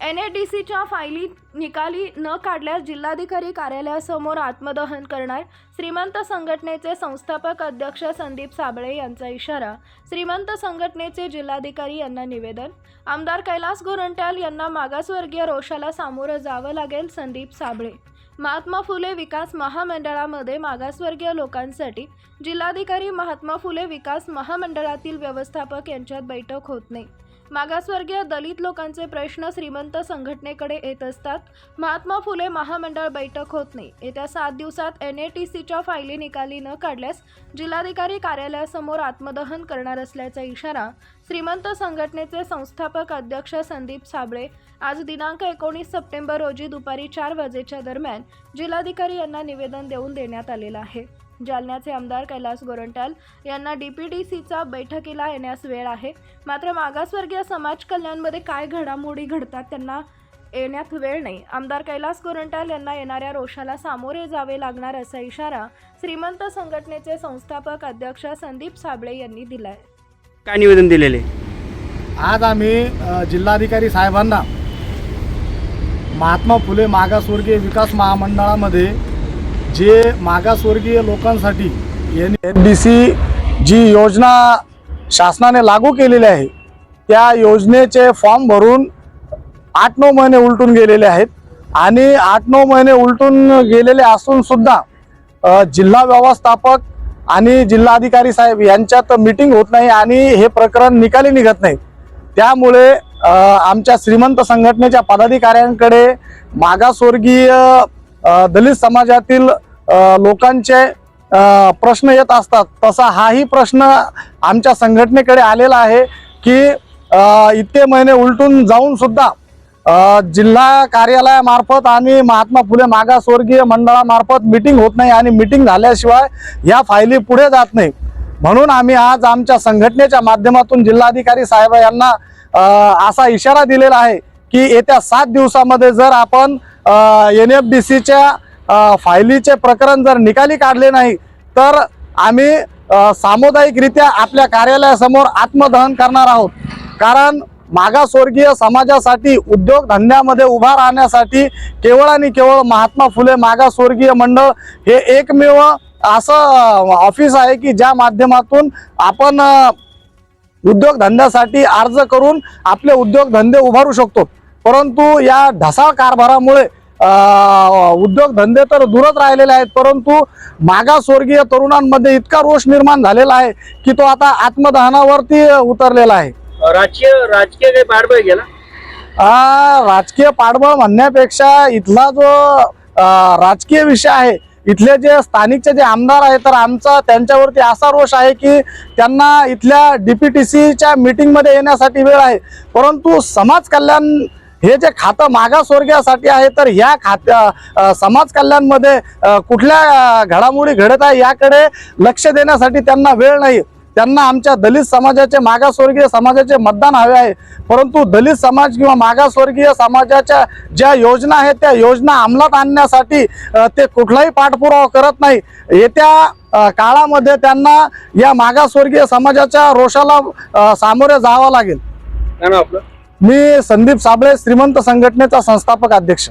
N A D सीच्या फायली निकाली न काढल्यास जिल्हाधिकारी कार्यालयासमोर आत्मदहन करणार. श्रीमंत संघटनेचे संस्थापक अध्यक्ष संदीप साबळे यांचा इशारा. श्रीमंत संघटनेचे जिल्हाधिकारी यांना निवेदन. आमदार कैलास गोरंट्याल यांना मागासवर्गीय रोषाला सामोरं जावं लागेल संदीप साबळे. महात्मा फुले विकास महामंडळामध्ये मागासवर्गीय लोकांसाठी जिल्हाधिकारी महात्मा फुले विकास महामंडळातील व्यवस्थापक यांच्यात बैठक होत नाही. मागासवर्गीय दलित लोकांचे प्रश्न श्रीमंत संघटनेकडे येत असतात. महात्मा फुले महामंडळ बैठक होत नाही. येत्या सात दिवसात एन ए टी सीच्या फायली निकाली न काढल्यास जिल्हाधिकारी कार्यालयासमोर आत्मदहन करणार असल्याचा इशारा श्रीमंत संघटनेचे संस्थापक अध्यक्ष संदीप साबळे आज दिनांक एकोणीस सप्टेंबर रोजी दुपारी चार वाजेच्या दरम्यान जिल्हाधिकारी यांना निवेदन देऊन देण्यात आलेलं आहे. जालन्याचे आमदार कैलास गोरंट्याल यांना डीपीडीसीचा बैठकीला येण्यास वेळ आहे. मात्र मागासवर्गीय समाज कल्याणमध्ये काय घडामोडी घडतात त्यांना येण्यात वेळ नाही. आमदार कैलास गोरंट्याल यांना येणाऱ्या रोषाला सामोरे जावे लागणार असा इशारा श्रीमंत संघटनेचे संस्थापक अध्यक्ष संदीप साबळे यांनी दिलाय. काय निवेदन दिलेले? आज आम्ही जिल्हाधिकारी साहेबांना महात्मा फुले मागासवर्गीय विकास महामंडळामध्ये जे मागासवर्गीय लोकांसाठी N N D C G योजना शासनाने लागू केलेली आहे त्या योजनेचे फॉर्म भरून आठ नऊ महिने उलटून गेलेले आहेत. आणि आठ नऊ महिने उलटून गेलेले असून सुद्धा जिल्हा व्यवस्थापक आणि जिल्हाधिकारी साहेब यांच्यात मीटिंग होत नाही आणि हे प्रकरण निकाली निघत नाही. त्यामुळे आमच्या श्रीमंत संघटनेच्या पदाधिकाऱ्यांकडे मागासवर्गीय दलित समाजातील लोकांचे प्रश्न येत असतात. तसा हाही प्रश्न आमच्या संघटनेकडे आलेला आहे की इतके महिने उलटून जाऊन सुद्धा जिल्हा कार्यालयामार्फत आणि महात्मा फुले मागासवर्गीय मंडळामार्फत मिटिंग होत नाही आणि मिटिंग झाल्याशिवाय या फायली पुढे जात नाही. म्हणून आम्ही आज आमच्या संघटनेच्या माध्यमातून जिल्हाधिकारी साहेब यांना असा इशारा दिलेला आहे की येत्या सात दिवसामध्ये जर आपण एन एफ डी सीच्या फायलीचे प्रकरण जर निकाली काढले नाही तर आम्ही सामुदायिकरित्या आपल्या कार्यालयासमोर आत्मदहन करणार आहोत. कारण मागासवर्गीय समाजासाठी उद्योगधंद्यामध्ये उभा राहण्यासाठी केवळ आणि केवळ महात्मा फुले मागासवर्गीय मंडळ हे एकमेव असं ऑफिस आहे की ज्या माध्यमातून आपण उद्योगधंद्यासाठी अर्ज करून आपले उद्योगधंदे उभारू शकतो. परंतु या ढसाळ कारभारामुळे उद्योगधंदे तर दूरच राहिलेले आहेत परंतु मागासवर्गीय तरुणांमध्ये इतका रोष निर्माण झालेला आहे की तो आता आत्मदहनावरती उतरलेला आहे. राजकीय राजकीय काही पाठबळ गेला? आ, राजकीय पाठबळ म्हणण्यापेक्षा इथला जो राजकीय विषय आहे इथले जे स्थानिकचे जे आमदार आहेत तर आमचा त्यांच्यावरती असा रोष आहे की त्यांना इथल्या डीपीटीसीच्या मीटिंगमध्ये येण्यासाठी वेळ आहे. परंतु समाज कल्याण हे जे खातं मागासवर्गीयासाठी आहे तर ह्या खात्या समाज कल्याणमध्ये कुठल्या घडामोडी घडत आहे याकडे लक्ष देण्यासाठी त्यांना वेळ नाही. त्यांना आमच्या दलित समाजाचे मागासवर्गीय समाजाचे मतदान हवे आहे. परंतु दलित समाज किंवा मागासवर्गीय समाजाच्या ज्या योजना आहेत त्या योजना अंमलात आणण्यासाठी ते कुठलाही पाठपुरावा करत नाही. येत्या काळामध्ये त्यांना या मागासवर्गीय समाजाच्या रोषाला सामोरे जावं लागेल. आपलं? मी संदीप साबळे श्रीमंत संघटनेचा संस्थापक अध्यक्ष.